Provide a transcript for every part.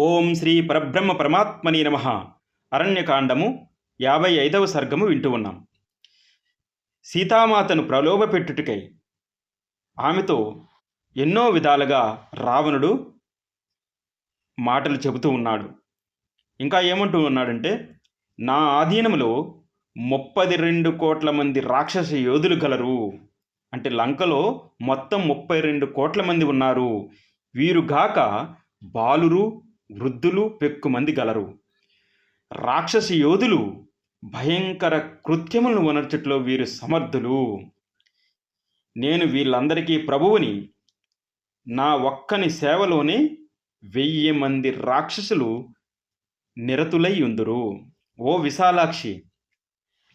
ఓం శ్రీ పరబ్రహ్మ పరమాత్మని నమ. అరణ్యకాండము యాభై ఐదవ సర్గము వింటూ ఉన్నాం. సీతామాతను ప్రలోభపెట్టుటకై ఆమెతో ఎన్నో విధాలుగా రావణుడు మాటలు చెబుతూ ఉన్నాడు. ఇంకా ఏమంటూ ఉన్నాడంటే నా ఆధీనములో ముప్పది రెండు కోట్ల మంది రాక్షస యోధులు గలరు. అంటే లంకలో మొత్తం ముప్పై రెండు కోట్ల మంది ఉన్నారు. వీరుగాక బాలురు వృద్ధులు పెక్కుమంది గలరు. రాక్షసి యోధులు భయంకర కృత్యములను వనర్చట్లో వీరు సమర్థులు. నేను వీళ్ళందరికీ ప్రభువుని నా ఒక్కని సేవలోనే వెయ్యి మంది రాక్షసులు నిరతులై ఉందురు. ఓ విశాలాక్షి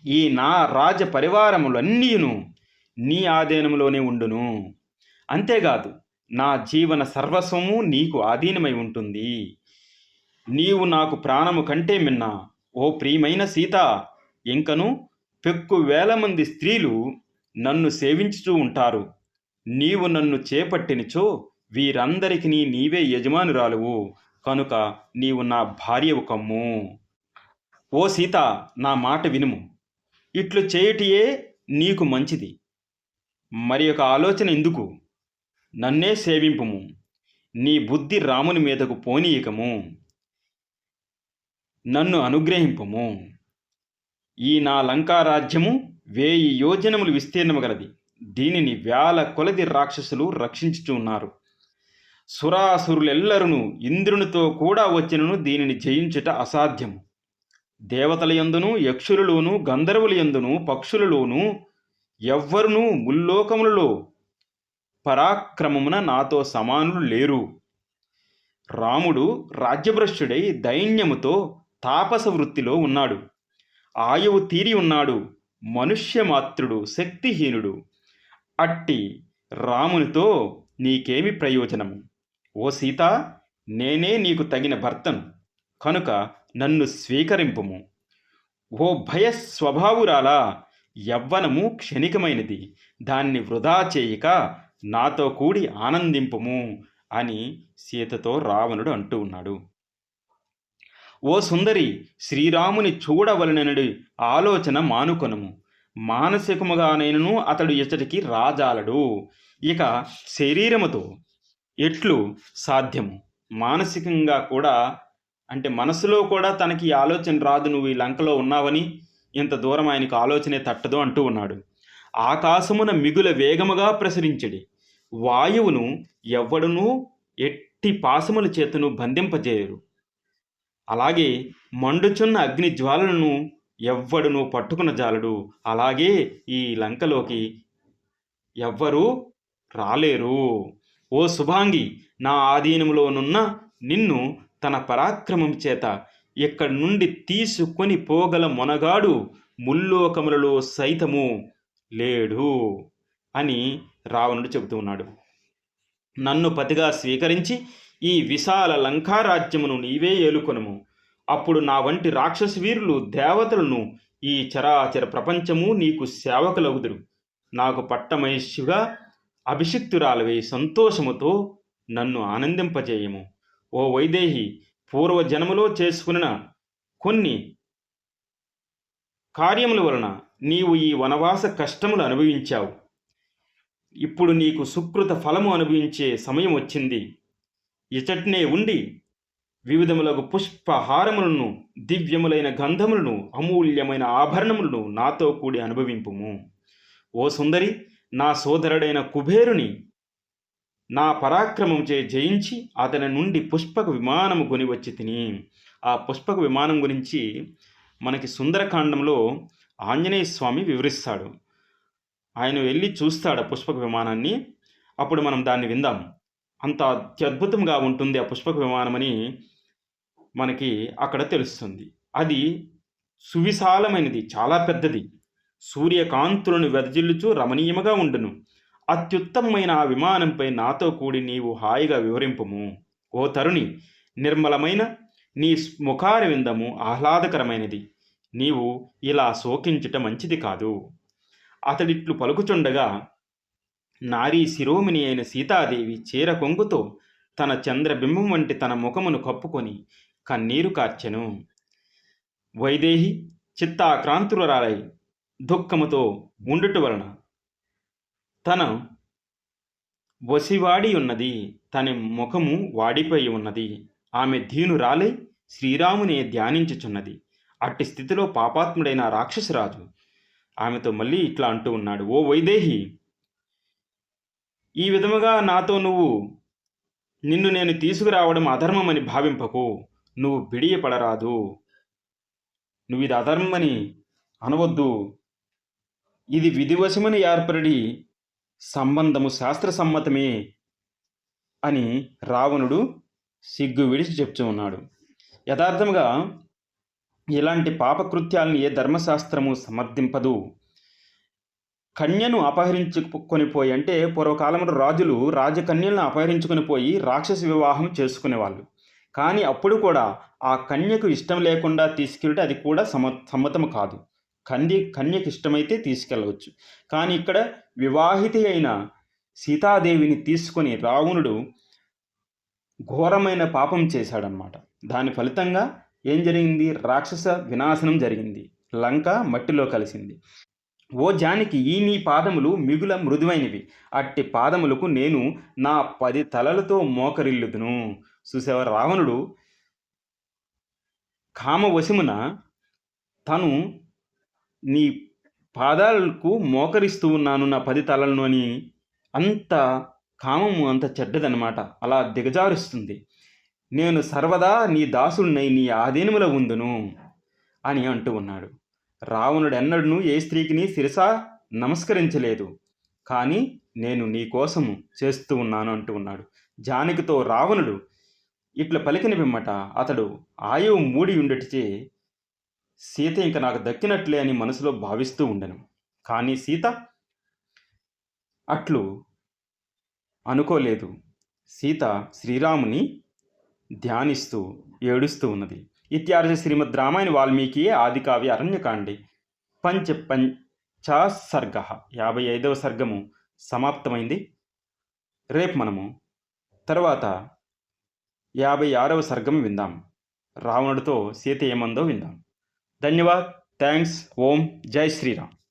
ఈ నా రాజ పరివారములన్నీను నీ ఆధీనములోనే ఉండును. అంతేకాదు నా జీవన సర్వస్వము నీకు ఆధీనమై ఉంటుంది. నీవు నాకు ప్రాణము కంటే మిన్న. ఓ ప్రియమైన సీత ఇంకను పెక్కు వేల మంది స్త్రీలు నన్ను సేవించుతూ ఉంటారు. నీవు నన్ను చేపట్టినచో వీరందరికి నీవే యజమానురాలువు. కనుక నీవు నా భార్యవు కమ్ము. ఓ సీత నా మాట వినుము. ఇట్లు చేయుటియే నీకు మంచిది. మరి ఒక ఆలోచన ఎందుకు? నన్నే సేవింపుము. నీ బుద్ధి రాముని మీదకు పోనీయకము. నన్ను అనుగ్రహింపుము. ఈ నా లంకారాజ్యము వేయి యోజనములు విస్తీర్ణము గలది దీనిని వేల కొలది రాక్షసులు రక్షించుచున్నారు. సురాసురులెల్లరును ఇంద్రునితో కూడా వచ్చినను దీనిని జయించుట అసాధ్యము. దేవతల యందును యక్షులలోను గంధర్వుల యందును పక్షులలోను ఎవ్వరునూ ముల్లోకములలో పరాక్రమమున నాతో సమానులు లేరు. రాముడు రాజ్యభ్రష్టుడై దైన్యముతో తాపస వృత్తిలో ఉన్నాడు. ఆయువు తీరి ఉన్నాడు. మనుష్యమాత్రుడు శక్తిహీనుడు. అట్టి రామునితో నీకేమి ప్రయోజనము? ఓ సీత నేనే నీకు తగిన భర్తను. కనుక నన్ను స్వీకరింపుము. ఓ భయ స్వభావురాలా యవ్వనము క్షణికమైనది. దాన్ని వృధా చేయక నాతో కూడి ఆనందింపుము అని సీతతో రావణుడు అంటూ ఉన్నాడు. ఓ సుందరి శ్రీరాముని చూడవలననుడి ఆలోచన మానుకొనుము. మానసికముగానైనను అతడు ఇతడికి రాజాలడు. ఇక శరీరముతో ఎట్లు సాధ్యము? మానసికంగా కూడా అంటే మనసులో కూడా తనకి ఆలోచన రాదు నువ్వు ఈ లంకలో ఉన్నావని ఇంత దూరం ఆయనకు ఆలోచనే తట్టదు అంటూ ఉన్నాడు. ఆకాశమున మిగుల వేగముగా ప్రసరించడి. వాయువును ఎవ్వడునూ ఎట్టి పాశముల చేతను బంధింపజేయరు. అలాగే మండుచున్న అగ్ని జ్వాలలను ఎవ్వడును పట్టుకున్న జాలడు. అలాగే ఈ లంకలోకి ఎవ్వరూ రాలేరు. ఓ శుభాంగి నా ఆధీనంలోనున్న నిన్ను తన పరాక్రమం చేత ఇక్కడి నుండి తీసుకొని పోగల మొనగాడు ముల్లోకములలో సైతము లేడు అని రావణుడు చెబుతూ ఉన్నాడు. నన్ను పతిగా స్వీకరించి ఈ విశాల లంకారాజ్యమును నీవే ఏలుకొనుము. అప్పుడు నా వంటి రాక్షస వీరులు దేవతలను ఈ చరాచర ప్రపంచము నీకు సేవకులగుదురు. నాకు పట్టమహిష్యుగా అభిషిక్తురాలవై సంతోషముతో నన్ను ఆనందింపజేయము. ఓ వైదేహి పూర్వజన్మలో చేసుకున్న కొన్ని కార్యముల వలన నీవు ఈ వనవాస కష్టములు అనుభవించావు. ఇప్పుడు నీకు సుకృత ఫలము అనుభవించే సమయం వచ్చింది. ఇచట్నే ఉండి వివిధములకు పుష్పహారములను దివ్యములైన గంధములను అమూల్యమైన ఆభరణములను నాతో కూడి అనుభవింపుము. ఓ సుందరి నా సోదరుడైన కుబేరుని నా పరాక్రమం చే జయించి అతని నుండి పుష్పక విమానము కొని వచ్చి తిని. ఆ పుష్పక విమానం గురించి మనకి సుందరకాండంలో ఆంజనేయ స్వామి వివరిస్తాడు. ఆయన వెళ్ళి చూస్తాడు ఆ పుష్పక విమానాన్ని. అప్పుడు మనం దాన్ని విందాం. అంత అత్యద్భుతంగా ఉంటుంది ఆ పుష్పక విమానమని మనకి అక్కడ తెలుస్తుంది. అది సువిశాలమైనది చాలా పెద్దది. సూర్యకాంతులను వెదజిల్లుచూ రమణీయముగా ఉండును. అత్యుత్తమమైన ఆ విమానంపై నాతో కూడి నీవు హాయిగా వివరింపుము. ఓ తరుణి నిర్మలమైన నీ ముఖార విందము ఆహ్లాదకరమైనది. నీవు ఇలా శోకించటం మంచిది కాదు. అతడిట్లు పలుకుచుండగా నారీ శిరోమిణి అయిన సీతాదేవి చీర కొంగుతో తన చంద్రబింబం వంటి తన ముఖమును కప్పుకొని కన్నీరు కార్చెను. వైదేహి చిత్తాక్రాంతురాలై దుఃఖముతో ఉండుట వలన తన వసివాడి ఉన్నది తన ముఖము వాడిపోయి ఉన్నది. ఆమె దీనురాలై శ్రీరాముని ధ్యానించుచున్నది. అట్టి స్థితిలో పాపాత్ముడైన రాక్షసరాజు ఆమెతో మళ్ళీ ఇట్లా అంటూ ఉన్నాడు. ఓ వైదేహి ఈ విధముగా నాతో నువ్వు నిన్ను నేను తీసుకురావడం అధర్మమని భావింపకు. నువ్వు బిడియపడరాదు. నువ్వు ఇది అధర్మమని అనవద్దు. ఇది విధివశమని ఏర్పడి సంబంధము శాస్త్ర సమ్మతమే అని రావణుడు సిగ్గు విడిచి చెప్తూ ఉన్నాడు. యథార్థముగా ఇలాంటి పాపకృత్యాలను ఏ ధర్మశాస్త్రము సమర్థింపదు. కన్యను అపహరించుకొని పోయి అంటే పూర్వకాలంలో రాజులు రాజకన్యలను అపహరించుకొని పోయి రాక్షస వివాహం చేసుకునేవాళ్ళు. కానీ అప్పుడు కూడా ఆ కన్యకు ఇష్టం లేకుండా తీసుకెళ్తే అది కూడా సమ సమ్మతం కాదు. కన్య కన్యకి ఇష్టమైతే తీసుకెళ్ళవచ్చు. కానీ ఇక్కడ వివాహిత అయిన సీతాదేవిని తీసుకొని రావణుడు ఘోరమైన పాపం చేశాడనమాట దాని ఫలితంగా ఏం జరిగింది? రాక్షస వినాశనం జరిగింది. లంక మట్టిలో కలిసింది. ఓ జానికి ఈ నీ పాదములు మిగుల మృదువైనవి. అట్టి పాదములకు నేను నా పది తలలతో మోకరిల్లుదును. చూసేవ రావణుడు? కామవశమున తను నీ పాదాలకు మోకరిస్తూ ఉన్నాను నా పది తలలను అని అంత కామము అంత చెడ్డదనమాట అలా దిగజారుస్తుంది. నేను సర్వదా నీ దాసుడినై నీ ఆధీనములో ఉందును అని అంటూ ఉన్నాడు. రావణుడు ఎన్నడూ ఏ స్త్రీకిని శిరస నమస్కరించలేదు. కానీ నేను నీ కోసము చేస్తూ ఉన్నాను అంటూ ఉన్నాడు. జానకితో రావణుడు ఇట్లా పలికిన పిమ్మట అతడు ఆయువు మూడి ఉండటిచే సీత ఇంక నాకు దక్కినట్లే అని మనసులో భావిస్తూ ఉండను. కానీ సీత అట్లు అనుకోలేదు. సీత శ్రీరాముని ధ్యానిస్తూ ఏడుస్తూ ఉన్నది. ఇత్యార్జ శ్రీమద్ రామాయణ వాల్మీకి ఆది కావ్య అరణ్యకాండి. పంచ పంచా సర్గ. యాభై ఐదవ సర్గము సమాప్తమైంది. రేపు మనము తర్వాత యాభై ఆరవ సర్గం విందాం. రావణుడితో సీత ఏమందో విందాం. ధన్యవాద్. థ్యాంక్స్ ఓం. జై శ్రీరామ్.